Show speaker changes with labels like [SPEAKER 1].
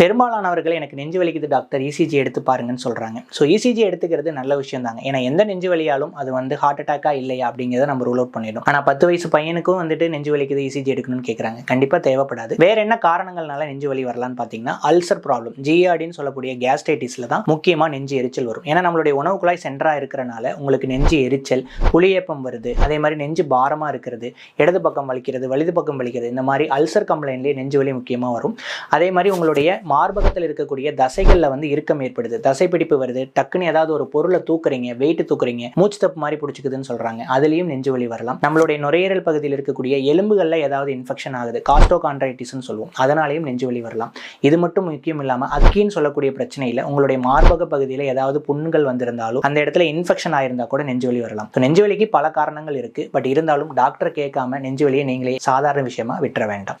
[SPEAKER 1] பெரும்பாலானவர்கள் எனக்கு நெஞ்சு வலிக்குது டாக்டர் இசிஜி எடுத்து பாருங்கன்னு சொல்கிறாங்க ஸோ இசிஜி எடுத்துக்கிறது நல்ல விஷயம் தாங்க ஏன்னா எந்த நெஞ்சு வலியாலும் அது வந்து ஹார்ட் அட்டாக்கா இல்லையா அப்படிங்கிறத நம்ம ரூல் அவுட் பண்ணிடும் ஆனால் பத்து வயசு பையனுக்கும் வந்துட்டு நெஞ்சு வலிக்குது இசிஜி எடுக்கணும்னு கேட்குறாங்க கண்டிப்பாக தேவைப்படாது. வேற என்ன காரணங்கள்னால நெஞ்சு வலி வரலான்னு பார்த்தீங்கன்னா அல்சர் ப்ராப்ளம் ஜிஆடின்னு சொல்லக்கூடிய கேஸ்டைட்டிஸில் தான் முக்கியமாக நெஞ்சு எரிச்சல் வரும். ஏன்னா நம்மளுடைய உணவு குழாய் சென்டராக இருக்கிறனால உங்களுக்கு நெஞ்சு எரிச்சல் புளியேப்பம் வருது. அதே மாதிரி நெஞ்சு பாரமாக இருக்கிறது இடது பக்கம் வலிக்கிறது வலது பக்கம் வலிக்கிறது இந்த மாதிரி அல்சர் கம்ப்ளைண்ட்லேயே நெஞ்சு வலி முக்கியமாக வரும். அதே மாதிரி உங்களுடைய மார்பகத்தில் இருக்கக்கூடிய தசைகளில் வந்து இறுக்கம் ஏற்படுது. தசை பிடிப்பு வருது. டக்குன்னு ஏதாவது ஒரு பொருளை தூக்குறீங்க வெயிட் தூக்குறீங்க மூச்சு தப்பு மாதிரி பிடிச்சிக்குதுன்னு சொல்றாங்க. அதுலயும் நெஞ்சு வலி வரலாம். நம்மளுடைய நுரையீரல் பகுதியில் இருக்கக்கூடிய எலும்புகளில் ஏதாவது இன்ஃபெக்ஷன் ஆகுது. காஸ்டோகான்ட்ரைட்டிஸ்னு சொல்லுவோம். அதனாலையும் நெஞ்சு வலி வரலாம். இது மட்டும் முக்கியம் இல்லாமல் அக்கின்னு சொல்லக்கூடிய பிரச்சனையில் உங்களுடைய மார்பக பகுதியில் ஏதாவது புண்ணுகள் வந்திருந்தாலும் அந்த இடத்துல இன்ஃபெக்ஷன் ஆயிருந்தா கூட நெஞ்சு வலி வரலாம். ஸோ நெஞ்சு வலிக்கு பல காரணங்கள் இருக்கு. பட் இருந்தாலும் டாக்டர் கேட்காம நெஞ்சு வலியை நீங்களே சாதாரண விஷயமா விட்டுற வேண்டாம்.